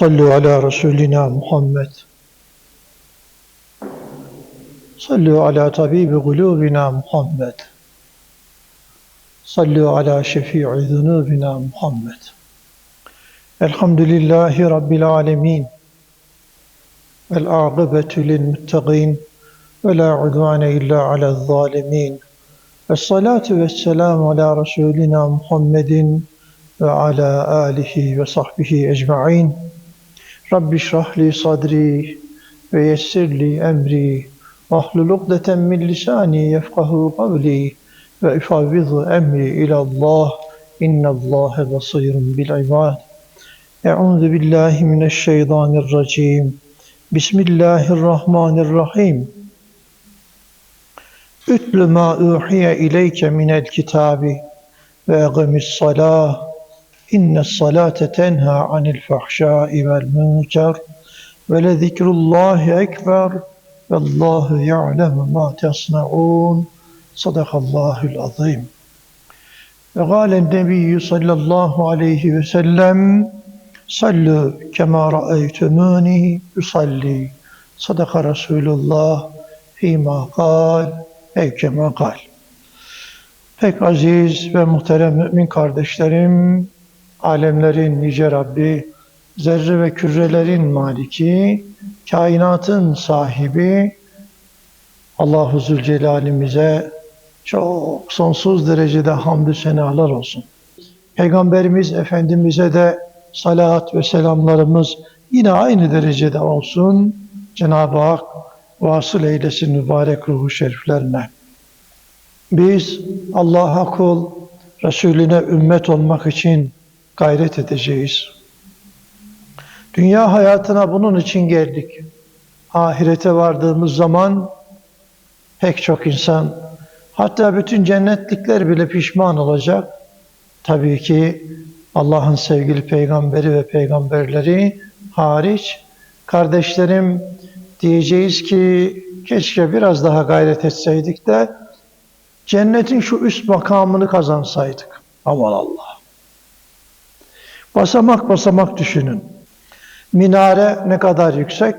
صلوا على رسولنا محمد. صلوا على طبيب قلوبنا محمد. صلوا على شفيع ذنوبنا محمد. الحمد لله رب العالمين. العاقبة للمتقين ولا عدوان إلا على الظالمين. الصلاة والسلام على رسولنا محمد وعلى آله وصحبه أجمعين. Rabbi şrahli sadri ve yessirli emri vahlul ukdeten min lisani yefkahu kavli ve ifavvizu emri ilallah innallâhe basirun bil ibad. Euzu billahi mineşşeytanirracim. Bismillahirrahmanirrahim. Ütlü ma uhiye ileyke minel kitabi ve egimis salah İnne salate tenha anil fahşai vel münker ve le zikrullahi ekber ve Allahu ya'lemu ma tesna'un. Sadakallahul azim. Ve gâlen nebiyyü sallallahu aleyhi ve sellem sallu kemâ ra'eytumûni yusalli. Sadaka Resulullah fîmâ kal ev kemâ kal. Pek aziz ve muhterem mümin kardeşlerim, alemlerin nice Rabbi, zerre ve kürelerin maliki, kainatın sahibi, Allahu Zülcelal'imize çok sonsuz derecede hamdü senalar olsun. Peygamberimiz Efendimiz'e de salat ve selamlarımız yine aynı derecede olsun. Cenab-ı Hak vasıl eylesin mübarek ruhu şeriflerine. Biz Allah'a kul, Resulüne ümmet olmak için gayret edeceğiz. Dünya hayatına bunun için geldik. Ahirete vardığımız zaman pek çok insan, hatta bütün cennetlikler bile pişman olacak. Tabii ki Allah'ın sevgili peygamberi ve peygamberleri hariç kardeşlerim diyeceğiz ki keşke biraz daha gayret etseydik de cennetin şu üst makamını kazansaydık. Aman Allah. Basamak basamak düşünün. Minare ne kadar yüksek?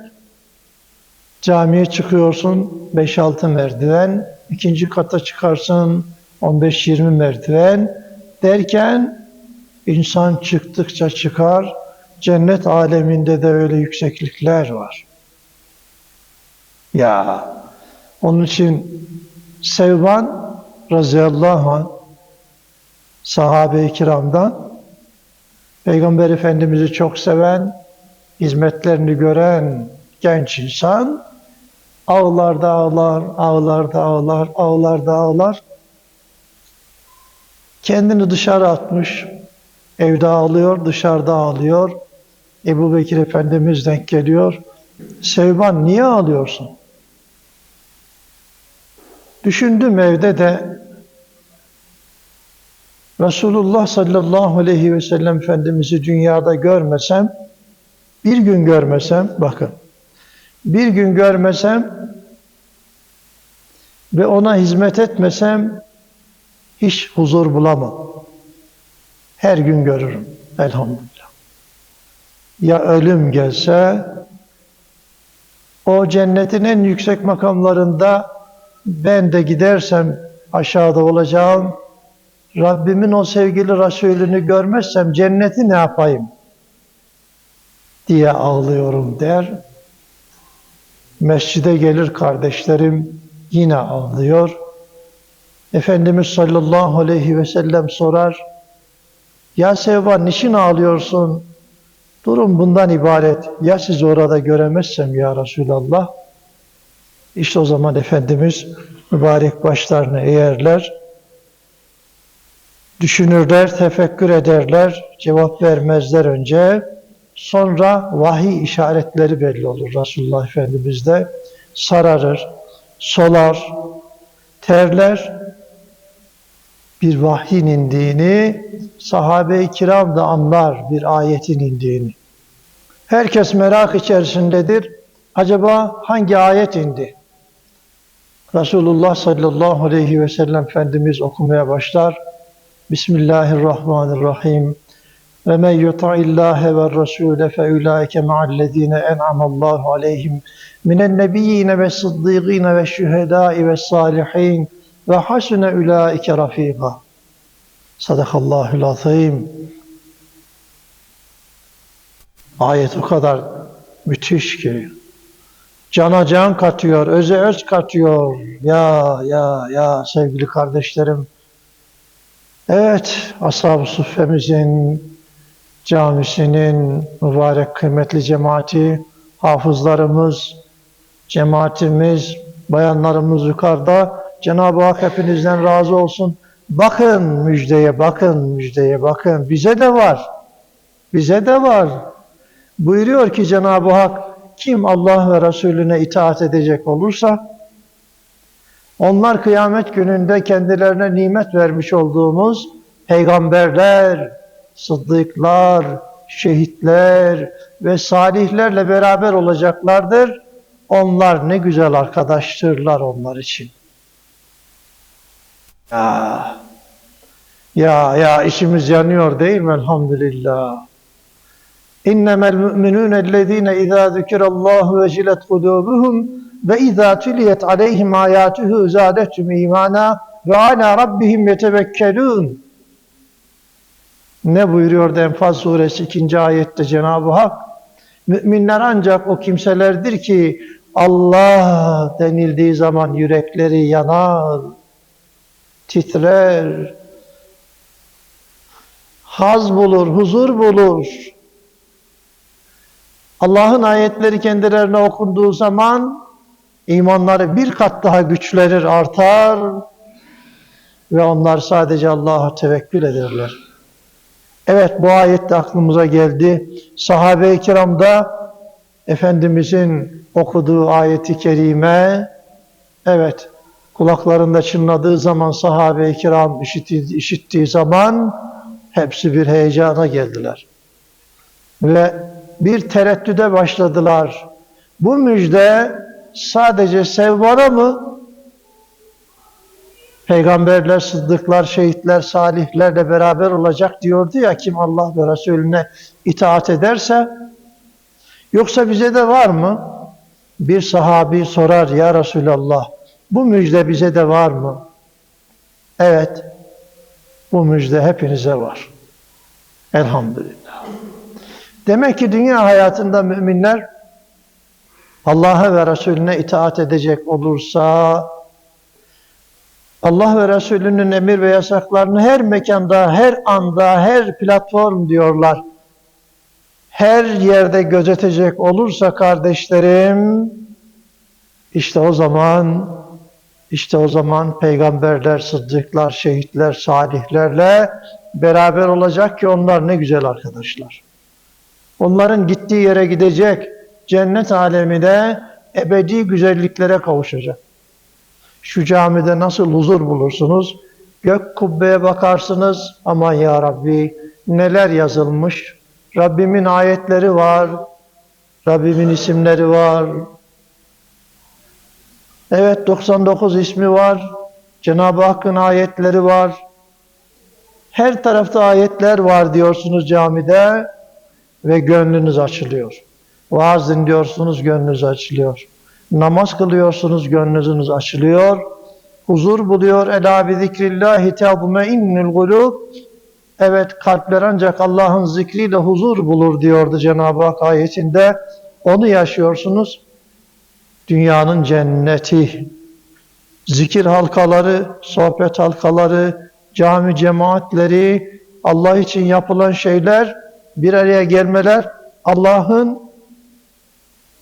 Camiye çıkıyorsun 5-6 merdiven, ikinci kata çıkarsın 15-20 merdiven derken insan çıktıkça çıkar, cennet aleminde de öyle yükseklikler var. Ya onun için Sevban radıyallahu anh sahabe-i kiramdan Peygamber Efendimiz'i çok seven, hizmetlerini gören genç insan ağlarda ağlar, ağlarda ağlar, ağlarda ağlar. Kendini dışarı atmış, evde ağlıyor, dışarıda ağlıyor. Ebu Bekir Efendimiz denk geliyor. Sevban niye ağlıyorsun? Düşündüm evde de Resulullah sallallahu aleyhi ve sellem Efendimiz'i dünyada görmesem, bir gün görmesem, bakın, bir gün görmesem ve ona hizmet etmesem hiç huzur bulamam. Her gün görürüm elhamdülillah. Ya ölüm gelse, o cennetin en yüksek makamlarında ben de gidersem aşağıda olacağım. Rabbimin o sevgili Resulünü görmezsem cenneti ne yapayım diye ağlıyorum der. Mescide gelir kardeşlerim yine ağlıyor. Efendimiz sallallahu aleyhi ve sellem sorar. Ya Sevban niçin ağlıyorsun? Durum bundan ibaret. Ya sizi orada göremezsem ya Resulallah? İşte o zaman Efendimiz mübarek başlarını eğerler, düşünürler, tefekkür ederler, cevap vermezler önce. Sonra vahiy işaretleri belli olur Resulullah Efendimiz'de. Sararır, solar, terler. Bir vahyin indiğini, sahabe-i kiram da anlar bir ayetin indiğini. Herkes merak içerisindedir. Acaba hangi ayet indi? Resulullah sallallahu aleyhi ve sellem Efendimiz okumaya başlar. Bismillahirrahmanirrahim. Ve men yuta'illâhe ve rasûle fe ulâike ma'allezîne en'amallâhu aleyhim minen nebiyyîne ve sıddîgîne ve şühedâi ve sâlihîn ve hasune ulâike rafîgâ. Sadakallâhul azîm. Ayet o kadar müthiş ki cana can katıyor, öze öz katıyor. Ya ya ya sevgili kardeşlerim Evet, Ashab-ı Suffemizin camisinin mübarek kıymetli cemaati, hafızlarımız, cemaatimiz, bayanlarımız yukarıda. Cenab-ı Hak hepinizden razı olsun. Bakın müjdeye, bakın müjdeye, bakın. Bize de var. Bize de var. Buyuruyor ki Cenab-ı Hak, kim Allah ve Resulüne itaat edecek olursa, onlar kıyamet gününde kendilerine nimet vermiş olduğumuz peygamberler, sıddıklar, şehitler ve salihlerle beraber olacaklardır. Onlar ne güzel arkadaştırlar onlar için. Ya, ya, ya işimiz yanıyor değil mi elhamdülillah. İnnemel müminûne ellezîne izâ zükirallâhu vecilet kudûbuhum ve izâ tüliyet aleyhim âyâtuhu zâdethum îmâna ve alâ rabbihim yetevekkelûn. Ne buyuruyor Enfal suresi 2. ayette Cenab-ı Hak? Müminler ancak o kimselerdir ki Allah denildiği zaman yürekleri yanar, titrer, haz bulur, huzur bulur. Allah'ın ayetleri kendilerine okunduğu zaman imanları bir kat daha güçlenir, artar ve onlar sadece Allah'a tevekkül ederler. Evet bu ayet de aklımıza geldi. Sahabe-i kiramda Efendimizin okuduğu ayeti kerime evet kulaklarında çınladığı zaman sahabe-i kiram işittiği, işittiği zaman hepsi bir heyecana geldiler. Ve bir tereddüde başladılar. Bu müjde sadece sevvara mı? Peygamberler, sıddıklar, şehitler, salihlerle beraber olacak diyordu ya kim Allah ve Resulüne itaat ederse yoksa bize de var mı? Bir sahabi sorar ya Resulallah bu müjde bize de var mı? Evet bu müjde hepinize var. Elhamdülillah. Demek ki dünya hayatında müminler Allah'a ve Resulüne itaat edecek olursa Allah ve Resulünün emir ve yasaklarını her mekanda, her anda, her platform diyorlar. Her yerde gözetecek olursa kardeşlerim, işte o zaman, işte o zaman peygamberler, sıddıklar, şehitler, salihlerle beraber olacak ki onlar ne güzel arkadaşlar. Onların gittiği yere gidecek, cennet aleminde ebedi güzelliklere kavuşacak. Şu camide nasıl huzur bulursunuz? Gök kubbeye bakarsınız, aman ya Rabbi neler yazılmış. Rabbimin ayetleri var, Rabbimin isimleri var. Evet 99 ismi var, Cenab-ı Hakk'ın ayetleri var. Her tarafta ayetler var diyorsunuz camide ve gönlünüz açılıyor. Vaaz dinliyorsunuz, gönlünüz açılıyor. Namaz kılıyorsunuz, gönlünüz açılıyor. Huzur buluyor. Ela bi zikrillahi tevmeinnül gulub. Evet kalpler ancak Allah'ın zikriyle huzur bulur diyordu Cenab-ı Hak ayetinde. Onu yaşıyorsunuz. Dünyanın cenneti. Zikir halkaları, sohbet halkaları, cami cemaatleri, Allah için yapılan şeyler, bir araya gelmeler Allah'ın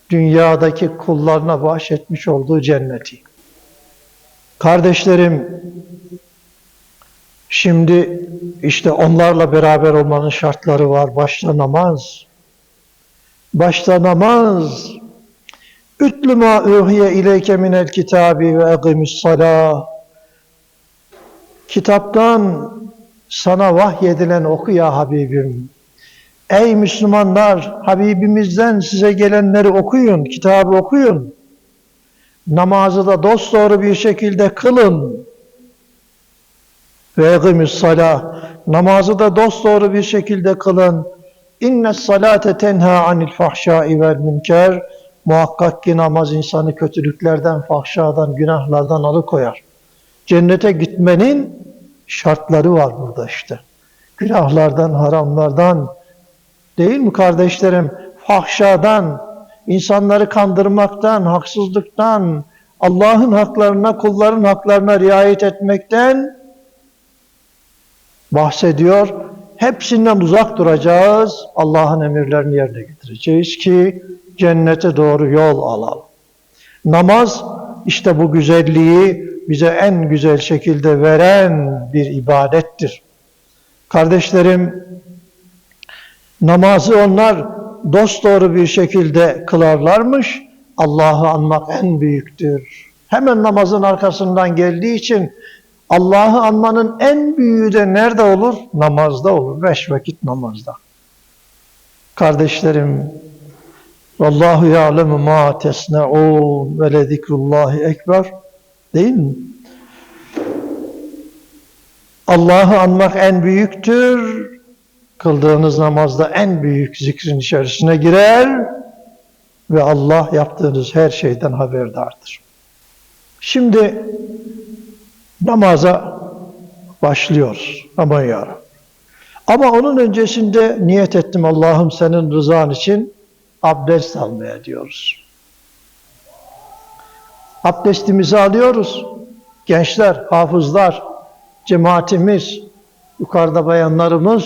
dünyadaki kullarına bahşetmiş olduğu cenneti. Kardeşlerim, şimdi işte onlarla beraber olmanın şartları var. Başta namaz. Başta namaz. Ütlü ma uhiye ileyke minel kitabi ve egimis salah. Kitaptan sana vahyedilen oku ya Habibim. Ey Müslümanlar, Habibimizden size gelenleri okuyun, kitabı okuyun. Namazı da dosdoğru bir şekilde kılın. Ve salah. Namazı da dosdoğru bir şekilde kılın. İnne salate tenha anil fahşai vel münker. Muhakkak ki namaz insanı kötülüklerden, fahşadan, günahlardan alıkoyar. Cennete gitmenin şartları var burada işte. Günahlardan, haramlardan, değil mi kardeşlerim? Fahşadan, insanları kandırmaktan, haksızlıktan, Allah'ın haklarına, kulların haklarına riayet etmekten bahsediyor. Hepsinden uzak duracağız. Allah'ın emirlerini yerine getireceğiz ki cennete doğru yol alalım. Namaz işte bu güzelliği bize en güzel şekilde veren bir ibadettir. Kardeşlerim, namazı onlar dosdoğru bir şekilde kılarlarmış. Allah'ı anmak en büyüktür. Hemen namazın arkasından geldiği için Allah'ı anmanın en büyüğü de nerede olur? Namazda olur. Beş vakit namazda. Kardeşlerim, Vallahu ya'lemu ma tesne'un ve le zikrullahi ekber. Değil mi? Allah'ı anmak en büyüktür. Kıldığınız namazda en büyük zikrin içerisine girer ve Allah yaptığınız her şeyden haberdardır. Şimdi namaza başlıyoruz. Aman ya Ama onun öncesinde niyet ettim Allah'ım senin rızan için abdest almaya diyoruz. Abdestimizi alıyoruz. Gençler, hafızlar, cemaatimiz, yukarıda bayanlarımız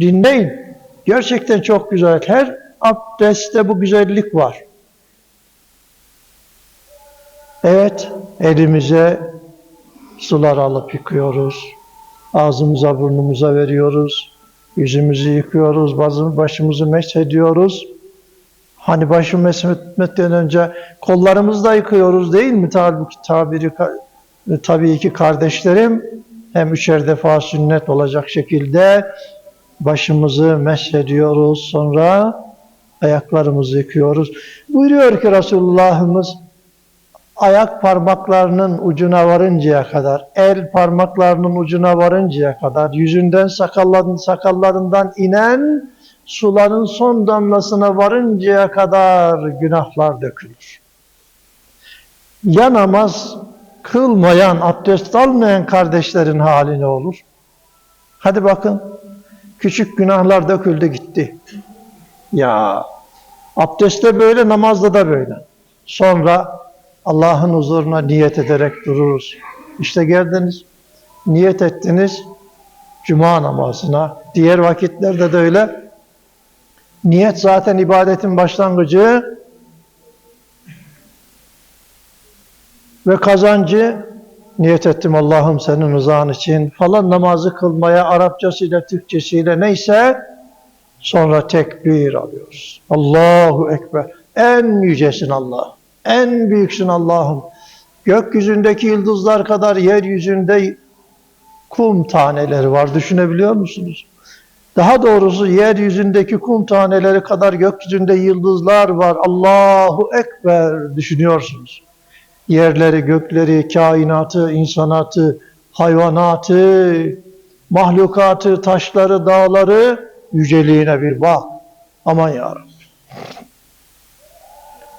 dinleyin. Gerçekten çok güzel. Her abdestte bu güzellik var. Evet, elimize sular alıp yıkıyoruz. Ağzımıza, burnumuza veriyoruz. Yüzümüzü yıkıyoruz, başımızı mesh ediyoruz. Hani başı mesmetmeden önce kollarımızı da yıkıyoruz değil mi tabi, tabiri tabii ki kardeşlerim hem üçer defa sünnet olacak şekilde başımızı ediyoruz sonra ayaklarımızı yıkıyoruz. Buyuruyor ki Resulullah'ımız ayak parmaklarının ucuna varıncaya kadar, el parmaklarının ucuna varıncaya kadar, yüzünden sakalların, sakallarından inen suların son damlasına varıncaya kadar günahlar dökülür. Ya namaz kılmayan, abdest almayan kardeşlerin hali ne olur? Hadi bakın, küçük günahlar döküldü gitti. Ya, abdestte böyle, namazda da böyle. Sonra Allah'ın huzuruna niyet ederek dururuz. İşte geldiniz, niyet ettiniz, Cuma namazına, diğer vakitlerde de öyle. Niyet zaten ibadetin başlangıcı ve kazancı niyet ettim Allah'ım senin rızan için falan namazı kılmaya Arapçasıyla, Türkçesiyle neyse sonra tekbir alıyoruz. Allahu Ekber. En yücesin Allah. En büyüksün Allah'ım. Gökyüzündeki yıldızlar kadar yeryüzünde kum taneleri var. Düşünebiliyor musunuz? Daha doğrusu yeryüzündeki kum taneleri kadar gökyüzünde yıldızlar var. Allahu Ekber düşünüyorsunuz. Yerleri, gökleri, kainatı, insanatı, hayvanatı, mahlukatı, taşları, dağları yüceliğine bir bak. Aman ya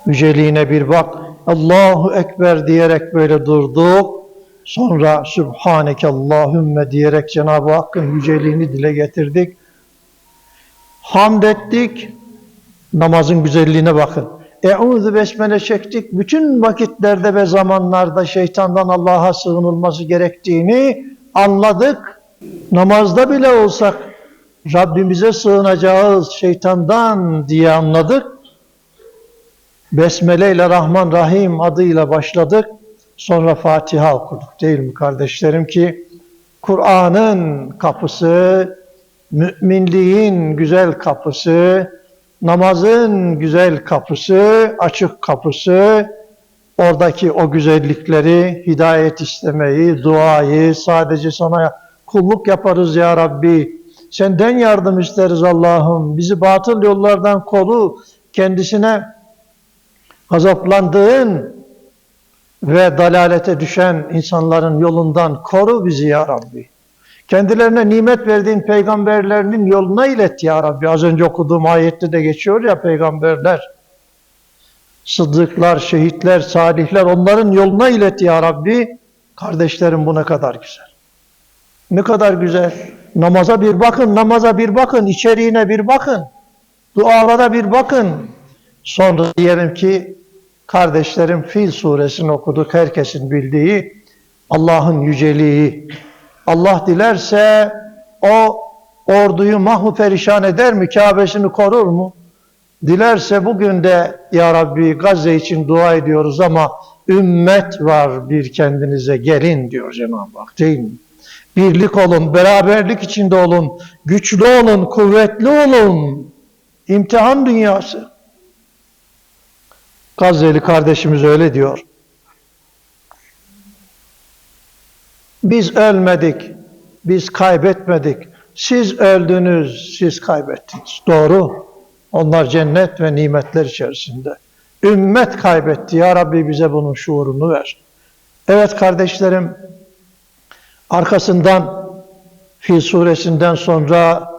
Yüceliğine bir bak. Allahu Ekber diyerek böyle durduk. Sonra Sübhaneke Allahümme diyerek Cenab-ı Hakk'ın yüceliğini dile getirdik. Hamd ettik. Namazın güzelliğine bakın. Eûzü besmele çektik. Bütün vakitlerde ve zamanlarda şeytandan Allah'a sığınılması gerektiğini anladık. Namazda bile olsak Rabbimize sığınacağız şeytandan diye anladık. Besmele ile Rahman Rahim adıyla başladık. Sonra Fatiha okuduk değil mi kardeşlerim ki Kur'an'ın kapısı, müminliğin güzel kapısı, namazın güzel kapısı, açık kapısı, oradaki o güzellikleri, hidayet istemeyi, duayı, sadece sana kulluk yaparız ya Rabbi. Senden yardım isteriz Allah'ım. Bizi batıl yollardan kolu, kendisine azaplandığın ve dalalete düşen insanların yolundan koru bizi ya Rabbi. Kendilerine nimet verdiğin peygamberlerinin yoluna ilet ya Rabbi. Az önce okuduğum ayette de geçiyor ya peygamberler. Sıddıklar, şehitler, salihler onların yoluna ilet ya Rabbi. Kardeşlerim bu ne kadar güzel. Ne kadar güzel. Namaza bir bakın, namaza bir bakın, içeriğine bir bakın. Dualara bir bakın. Sonra diyelim ki kardeşlerim Fil suresini okuduk herkesin bildiği Allah'ın yüceliği. Allah dilerse o orduyu mahvu perişan eder mi? Kabe'sini korur mu? Dilerse bugün de ya Rabbi Gazze için dua ediyoruz ama ümmet var bir kendinize gelin diyor Cenab-ı Hak değil mi? Birlik olun, beraberlik içinde olun, güçlü olun, kuvvetli olun. İmtihan dünyası. Gazze'li kardeşimiz öyle diyor. Biz ölmedik, biz kaybetmedik. Siz öldünüz, siz kaybettiniz. Doğru. Onlar cennet ve nimetler içerisinde. Ümmet kaybetti. Ya Rabbi bize bunun şuurunu ver. Evet kardeşlerim, arkasından Fil suresinden sonra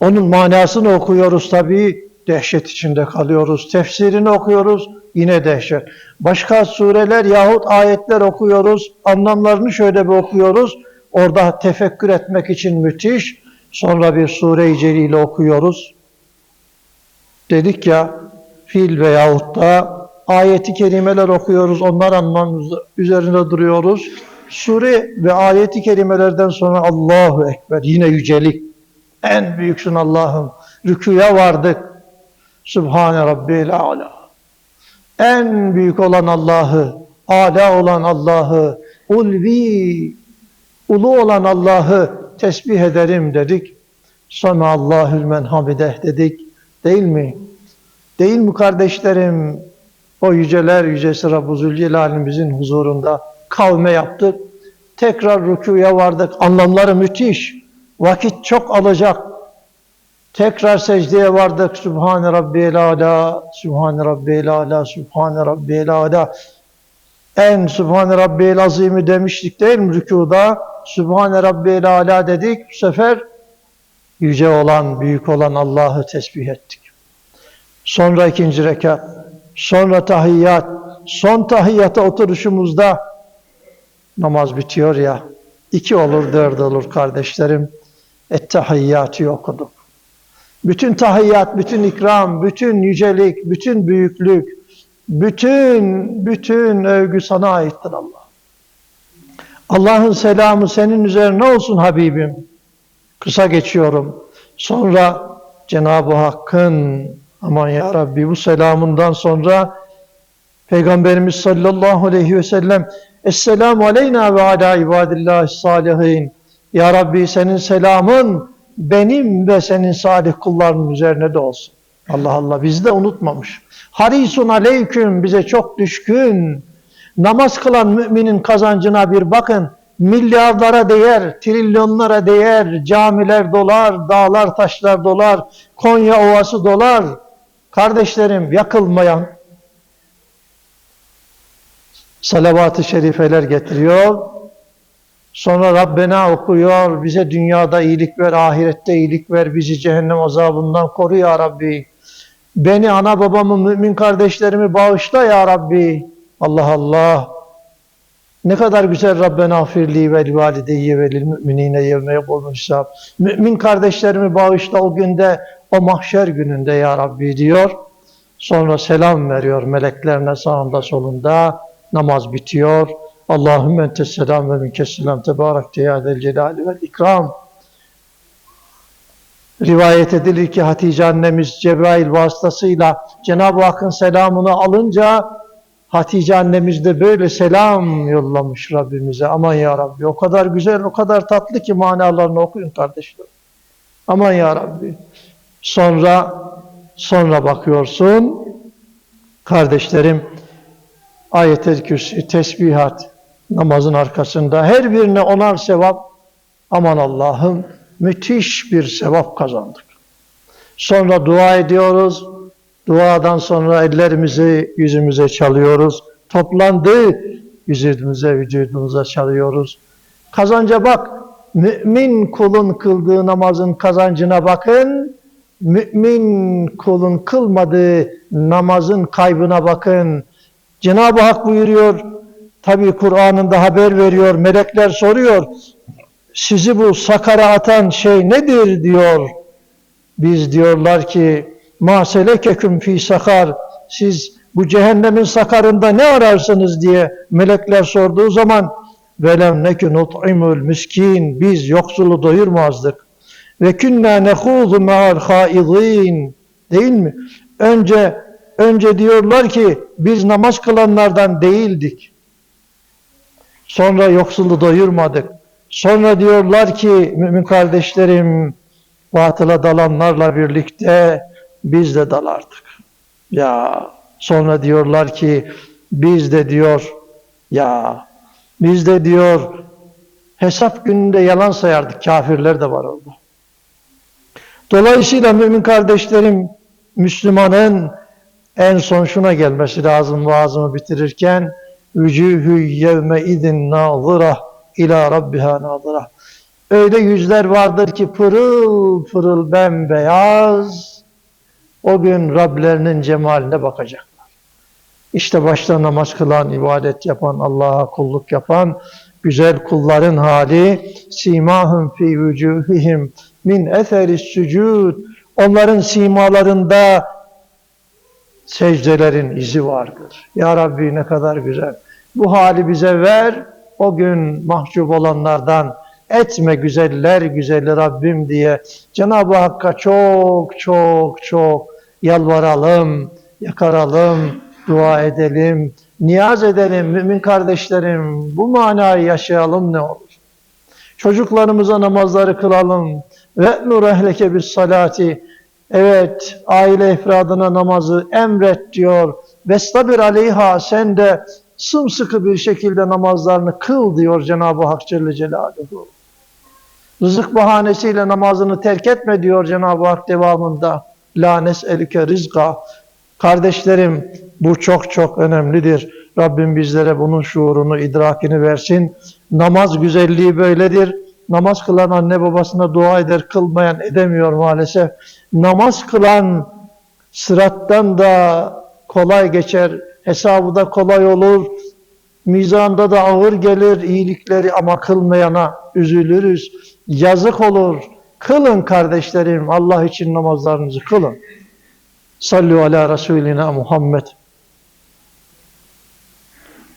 onun manasını okuyoruz tabii. Dehşet içinde kalıyoruz. Tefsirini okuyoruz. Yine dehşet. Başka sureler yahut ayetler okuyoruz. Anlamlarını şöyle bir okuyoruz. Orada tefekkür etmek için müthiş. Sonra bir sure-i celile okuyoruz. Dedik ya fil veyahut da ayeti kerimeler okuyoruz. Onlar anlamımız üzerinde duruyoruz. Sure ve ayeti kerimelerden sonra Allahu Ekber. Yine yücelik. En büyüksün Allah'ım. Rüküye vardık. Sübhane Rabbil A'la. En büyük olan Allah'ı, ala olan Allah'ı, ulvi, ulu olan Allah'ı tesbih ederim dedik. Sonra Allahül menhamideh dedik. Değil mi? Değil mi kardeşlerim? O yüceler yücesi Rabbu Zülcelal'imizin huzurunda kavme yaptık. Tekrar rükuya vardık. Anlamları müthiş. Vakit çok alacak. Tekrar secdeye vardık. Sübhane Rabbiyel Ala, Sübhane Rabbiyel Ala, Sübhane Rabbiyel Ala. En Sübhane Rabbiyel Azim'i demiştik değil mi rükuda? Sübhane Rabbiyel Ala dedik. Bu sefer yüce olan, büyük olan Allah'ı tesbih ettik. Sonra ikinci rekat, sonra tahiyyat, son tahiyyata oturuşumuzda namaz bitiyor ya, iki olur, dört olur kardeşlerim. Ettehiyyatı okuduk. Bütün tahiyyat, bütün ikram, bütün yücelik, bütün büyüklük, bütün, bütün övgü sana aittir Allah. Allah'ın selamı senin üzerine olsun Habibim. Kısa geçiyorum. Sonra Cenab-ı Hakk'ın aman ya Rabbi bu selamından sonra Peygamberimiz sallallahu aleyhi ve sellem Esselamu aleyna ve ala ibadillahi salihin. Ya Rabbi senin selamın benim ve senin salih kullarının üzerine de olsun. Allah Allah bizi de unutmamış. Harisun aleyküm bize çok düşkün. Namaz kılan müminin kazancına bir bakın. Milyarlara değer, trilyonlara değer, camiler dolar, dağlar taşlar dolar, Konya Ovası dolar. Kardeşlerim yakılmayan salavat-ı şerifeler getiriyor. Sonra Rabbena okuyor, bize dünyada iyilik ver, ahirette iyilik ver, bizi cehennem azabından koru ya Rabbi. Beni, ana babamı, mümin kardeşlerimi bağışla ya Rabbi. Allah Allah. Ne kadar güzel Rabbena firli ve valideyye ve lil müminine yevme hesab. Mümin kardeşlerimi bağışla o günde, o mahşer gününde ya Rabbi diyor. Sonra selam veriyor meleklerine sağında solunda. Namaz bitiyor. Allahümme entes selam ve minkes selam tebarek teyadel celali vel ikram. Rivayet edilir ki Hatice annemiz Cebrail vasıtasıyla Cenab-ı Hakk'ın selamını alınca Hatice annemiz de böyle selam yollamış Rabbimize. Aman ya Rabbi o kadar güzel, o kadar tatlı ki manalarını okuyun kardeşler. Aman ya Rabbi. Sonra sonra bakıyorsun kardeşlerim ayet-el kürsi, tesbihat namazın arkasında her birine onar sevap aman Allah'ım müthiş bir sevap kazandık. Sonra dua ediyoruz. Duadan sonra ellerimizi yüzümüze çalıyoruz. Toplandı yüzümüze, vücudumuza çalıyoruz. Kazanca bak, mümin kulun kıldığı namazın kazancına bakın, mümin kulun kılmadığı namazın kaybına bakın. Cenab-ı Hak buyuruyor, tabi Kur'an'ında haber veriyor, melekler soruyor, sizi bu sakara atan şey nedir diyor. Biz diyorlar ki, ma selekeküm fi sakar, siz bu cehennemin sakarında ne ararsınız diye melekler sorduğu zaman velem nekü nut'imul miskin biz yoksulu doyurmazdık ve künna nehuzu ma'al değil mi? Önce önce diyorlar ki biz namaz kılanlardan değildik. Sonra yoksulu doyurmadık. Sonra diyorlar ki mümin kardeşlerim batıla dalanlarla birlikte biz de dalardık. Ya sonra diyorlar ki biz de diyor ya biz de diyor hesap gününde yalan sayardık. Kafirler de var orada. Dolayısıyla mümin kardeşlerim Müslümanın en son şuna gelmesi lazım vaazımı bitirirken vücuhü yevme idin nazıra ila rabbiha nazıra öyle yüzler vardır ki pırıl pırıl bembeyaz o gün Rablerinin cemaline bakacaklar. İşte başta namaz kılan, ibadet yapan, Allah'a kulluk yapan güzel kulların hali simahum fi vücuhihim min eseris sucud onların simalarında secdelerin izi vardır. Ya Rabbi ne kadar güzel. Bu hali bize ver. O gün mahcup olanlardan etme güzeller güzeli Rabbim diye Cenab-ı Hakk'a çok çok çok yalvaralım, yakaralım, dua edelim, niyaz edelim mümin kardeşlerim. Bu manayı yaşayalım ne olur. Çocuklarımıza namazları kılalım. Ve nur ehleke bis salati. Evet, aile ifradına namazı emret diyor. Vestabir aleyha sen de sımsıkı bir şekilde namazlarını kıl diyor Cenab-ı Hak Celle Celaluhu. Rızık bahanesiyle namazını terk etme diyor Cenab-ı Hak devamında. La nes'elike rizqa. Kardeşlerim bu çok çok önemlidir. Rabbim bizlere bunun şuurunu, idrakini versin. Namaz güzelliği böyledir. Namaz kılan anne babasına dua eder, kılmayan edemiyor maalesef. Namaz kılan sırattan da kolay geçer, hesabı da kolay olur. Mizanda da ağır gelir iyilikleri ama kılmayana üzülürüz. Yazık olur. Kılın kardeşlerim. Allah için namazlarınızı kılın. Sallu ala Resulina Muhammed.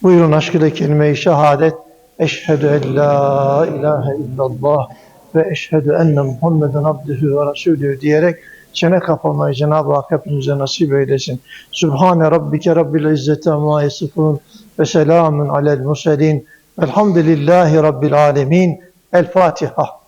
Buyurun aşkıyla kelime-i şehadet. Eşhedü en la ilahe illallah ve eşhedü enne Muhammeden abdühü ve resulü diyerek çene kapamayı Cenab-ı Hak hepimize nasip eylesin. Sübhane Rabbike Rabbil İzzeti amma yasifun ve selamun alel muselin. Elhamdülillahi Rabbil alemin. El Fatiha.